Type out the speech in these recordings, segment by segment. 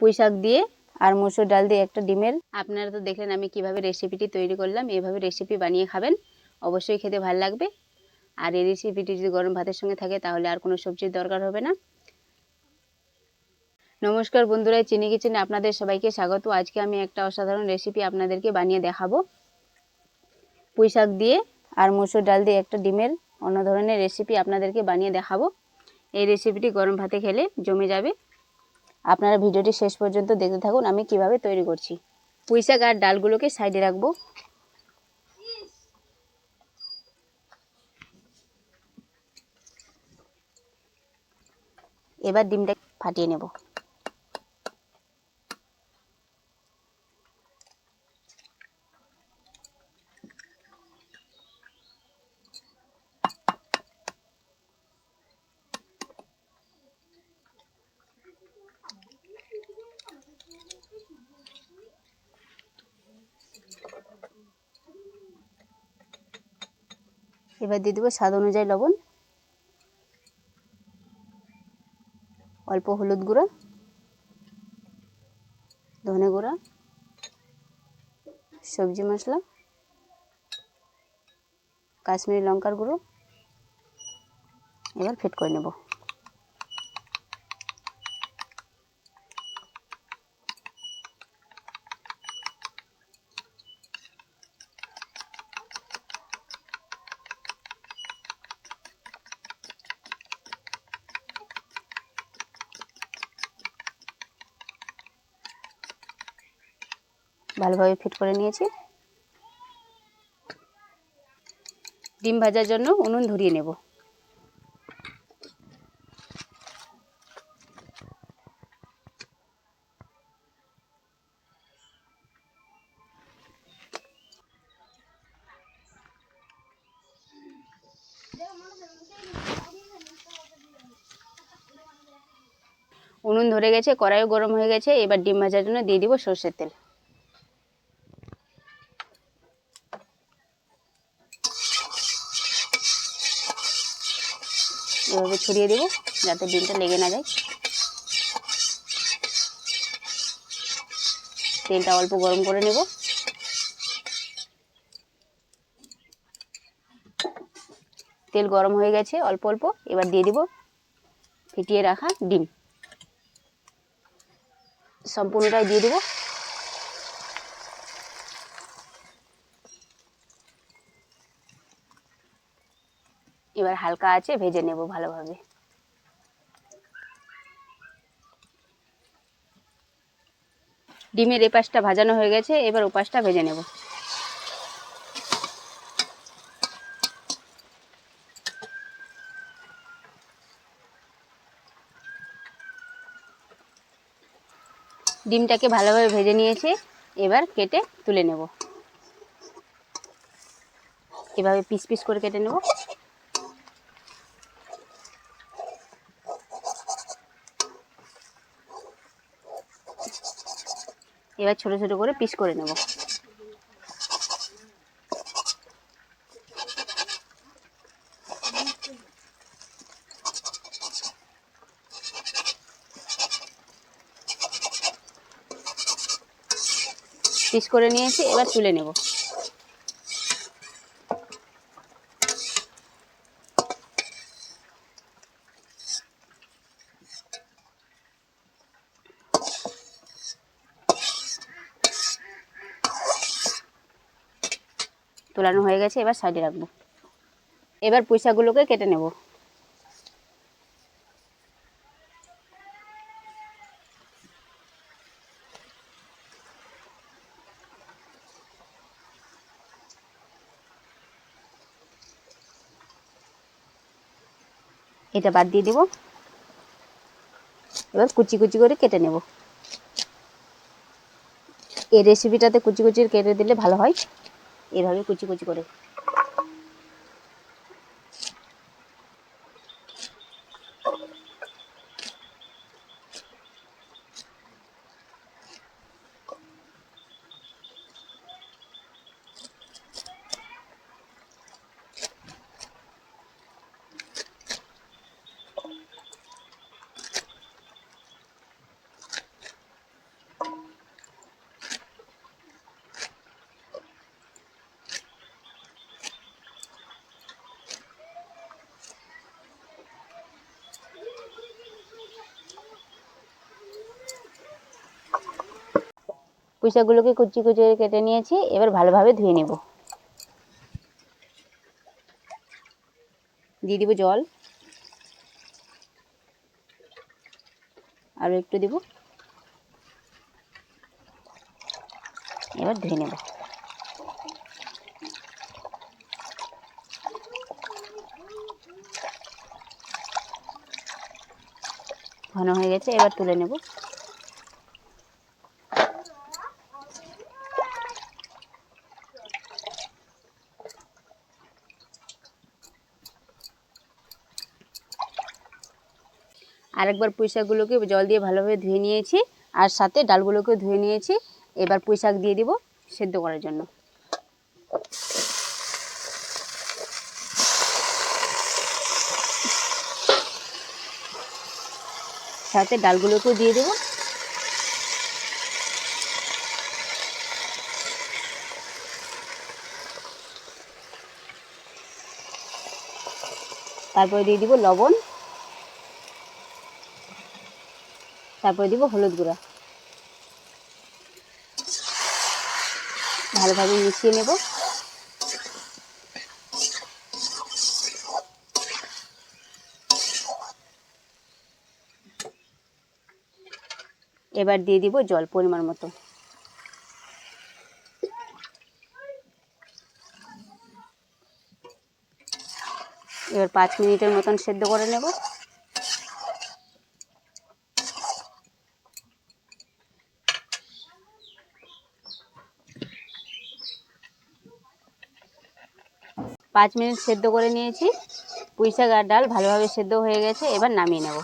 পুঁই শাক দিয়ে আর মুসুর ডাল দিয়ে একটা ডিমের। আপনারা তো দেখলেন আমি কীভাবে রেসিপিটি তৈরি করলাম, এভাবে রেসিপি বানিয়ে খাবেন। অবশ্যই খেতে ভালো লাগবে। আর এই রেসিপিটি যদি গরম ভাতের সঙ্গে থাকে, তাহলে আর কোনো সবজির দরকার হবে না। নমস্কার বন্ধুরা, চিনি কিচেনে আপনাদের সবাইকে স্বাগত। আজকে আমি একটা অসাধারণ রেসিপি আপনাদেরকে বানিয়ে দেখাবো। পুঁই শাক দিয়ে আর মুসুর ডাল দিয়ে একটা ডিমের অন্য ধরনের রেসিপি আপনাদেরকে বানিয়ে দেখাবো। এই রেসিপিটি গরম ভাতে খেলে জমে যাবে। আপনারা ভিডিওটি শেষ পর্যন্ত দেখতে থাকুন, আমি কীভাবে তৈরি করছি। পুঁইশাক আর ডালগুলোকে সাইডে রাখব। এবার ডিমটা ফাটিয়ে নেব। এবার দিয়ে দেবো স্বাদ অনুযায়ী লবণ। অল্প হলুদ গুঁড়া, ধনে গুঁড়া, সবজি মশলা, কাশ্মীরি লঙ্কার গুঁড়ো। এবার ফিট করে নেব। ভালোভাবে ফিট করে নিয়েছি। ডিম ভাজার জন্য উনুন ধরিয়ে নেব। উনুন ধরে গেছে, কড়াইও গরম হয়ে গেছে, এবার ডিম ভাজার জন্য দিয়ে দিব সর্ষের তেল এভাবে ছড়িয়ে দেবো, যাতে ডিমটা লেগে না যায়। তেলটা অল্প গরম করে নেব। তেল গরম হয়ে গেছে, অল্প অল্প। এবার দিয়ে দিব ফিটিয়ে রাখা ডিম। সম্পূর্ণটাই দিয়ে দেবো। এবার হালকা আছে ভেজে নেব ভালোভাবে। ডিমের এপাশটা ভাজানো হয়ে গেছে, এবার ওপাশটা ভেজে নেব। ডিমটাকে ভালোভাবে ভেজে নিয়েছি, এবার কেটে তুলে নেব। এভাবে পিস পিস করে কেটে নেব। এবার ছোট ছোট করে পিস করে নেব। পিস করে নিয়েছি এবার তুলে নেব। তোলানো হয়ে গেছে, এবার সাইডে রাখব। এবার পুঁইশাকগুলোকে কেটে নেব। এটা বাদ দিয়ে দিব। এবার কুচি কুচি করে কেটে নেব। এই রেসিপিটাতে কুচি কুচি কেটে দিলে ভালো হয়। এভাবে কুচি কুচি করে পুঁইশাকগুলোকে কুচি কুচি কেটে নিয়েছি, এবার ভালোভাবে ধুয়ে নেব। দিয়ে দিব জল। আরও একটু দিব। এবার ধুয়ে নেব। ঘন হয়ে গেছে, এবার তুলে নেব। আরেকবার পুঁই শাকগুলোকে জল দিয়ে ভালোভাবে ধুয়ে নিয়েছি, আর সাথে ডালগুলোকে ধুয়ে নিয়েছি। এবার পুঁই শাক দিয়ে দিব সেদ্ধ করার জন্য। সাথে ডালগুলোকেও দিয়ে দেবো। তারপরে দিয়ে দিব লবণ। তারপরে দিব হলুদ গুঁড়া। ভালোভাবে মিশিয়ে নেব। এবার দিয়ে দিব জল পরিমাণ মতো। এবার পাঁচ মিনিটের মতন সেদ্ধ করে নেব। পাঁচ মিনিট সেদ্ধ করে নিয়েছি। পুঁই শাক আর ডাল ভালোভাবে সেদ্ধ হয়ে গেছে, এবার নামিয়ে নেব।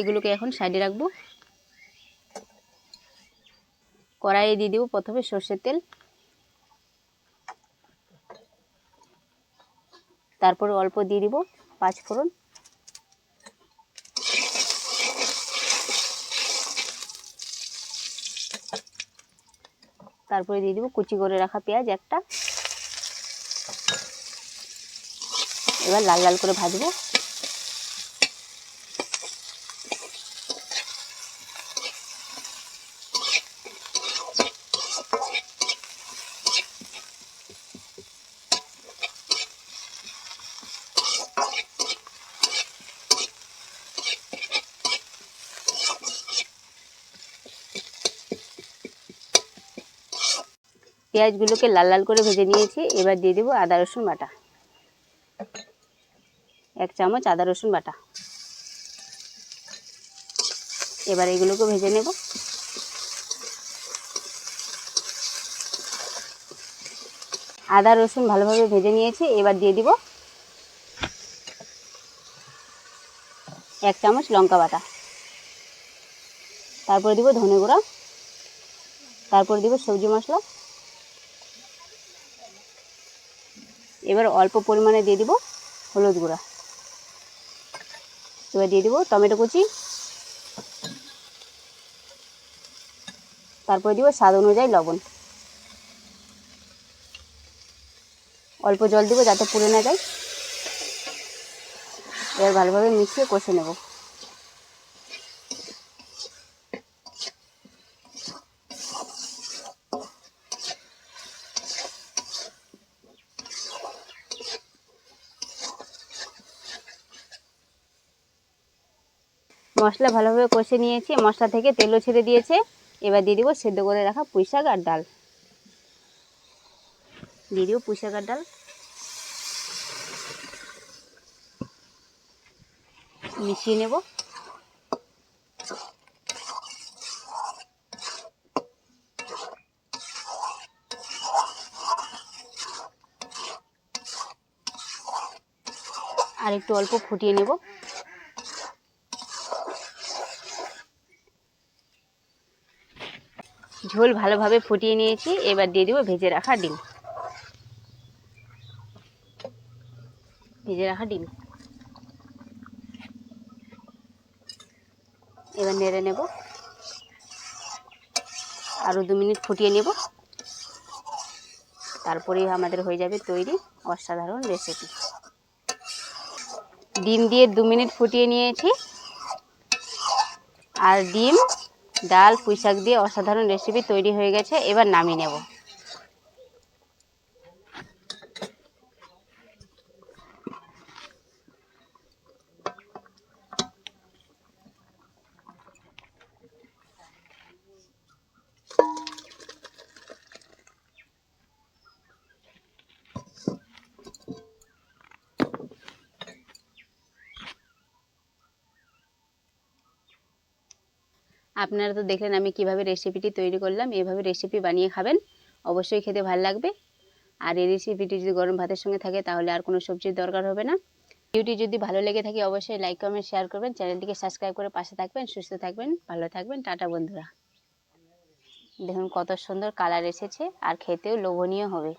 এগুলোকে এখন সাইডে রাখব। কড়াইয়ে দিয়ে দিব প্রথমে সর্ষের তেল। তারপরে অল্প দিয়ে দিব পাঁচ ফোড়ন তারপরে দিয়ে দিব কুচি করে রাখা পেঁয়াজ একটা। এবার লাল লাল করে ভাজবো। পেঁয়াজগুলোকে লাল লাল করে ভেজে নিয়েছি। এবার দিয়ে দেবো আদা, রসুন বাটা। এক চামচ আদা, রসুন বাটা। এবার এগুলোকে ভেজে নেব। আদা, রসুন ভালোভাবে ভেজে নিয়েছি। এবার দিয়ে দিব এক চামচ লঙ্কা বাটা। তারপরে দিব ধনে গুঁড়া। তারপর দিব সবজি মশলা। এবার অল্প পরিমাণে দিয়ে দিব হলুদ গুঁড়া। এবার দিয়ে দিব টমেটো কুচি। তারপরে দিব স্বাদ অনুযায়ী লবণ। অল্প জল দিব যাতে পুড়ে না যায়। এবার ভালোভাবে মিশিয়ে কষে নেব। মশলা ভালোভাবে কষে নিয়েছি, মশলা থেকে তেলও ছেড়ে দিয়েছে। এবার দিয়ে দিব সেদ্ধ করে রাখা পুঁই শাক আর ডাল। দিয়ে দিব পুঁই শাক আর ডাল। মিশিয়ে নেব। আর একটু অল্প ফুটিয়ে নেব। ঝোল ভালোভাবে ফুটিয়ে নিয়েছি, এবার দিয়ে দেবো ভেজে রাখা ডিম। ভেজে রাখা ডিম। এবার নেড়ে নেব। আরও দু মিনিট ফুটিয়ে নেব। তারপরেই আমাদের হয়ে যাবে তৈরি অসাধারণ রেসিপি। ডিম দিয়ে দু মিনিট ফুটিয়ে নিয়েছি। আর ডিম ডাল পুঁই শাক দিয়ে অসাধারণ রেসিপি তৈরি হয়ে গেছে এবার নামিয়ে নেব। আপনারা তো দেখলেন আমি কীভাবে রেসিপিটি তৈরি করলাম, এভাবে রেসিপি বানিয়ে খাবেন। অবশ্যই খেতে ভালো লাগবে। আর এই রেসিপিটি যদি গরম ভাতের সঙ্গে থাকে, তাহলে আর কোনো সবজির দরকার হবে না। ভিডিওটি যদি ভালো লেগে থাকে, অবশ্যই লাইক কমেন্ট শেয়ার করবেন। চ্যানেলটিকে সাবস্ক্রাইব করে পাশে থাকবেন, সুস্থ থাকবেন, ভালো থাকবেন। টাটা, বন্ধুরা। দেখুন কত সুন্দর কালার এসেছে, আর খেতেও লোভনীয় হবে।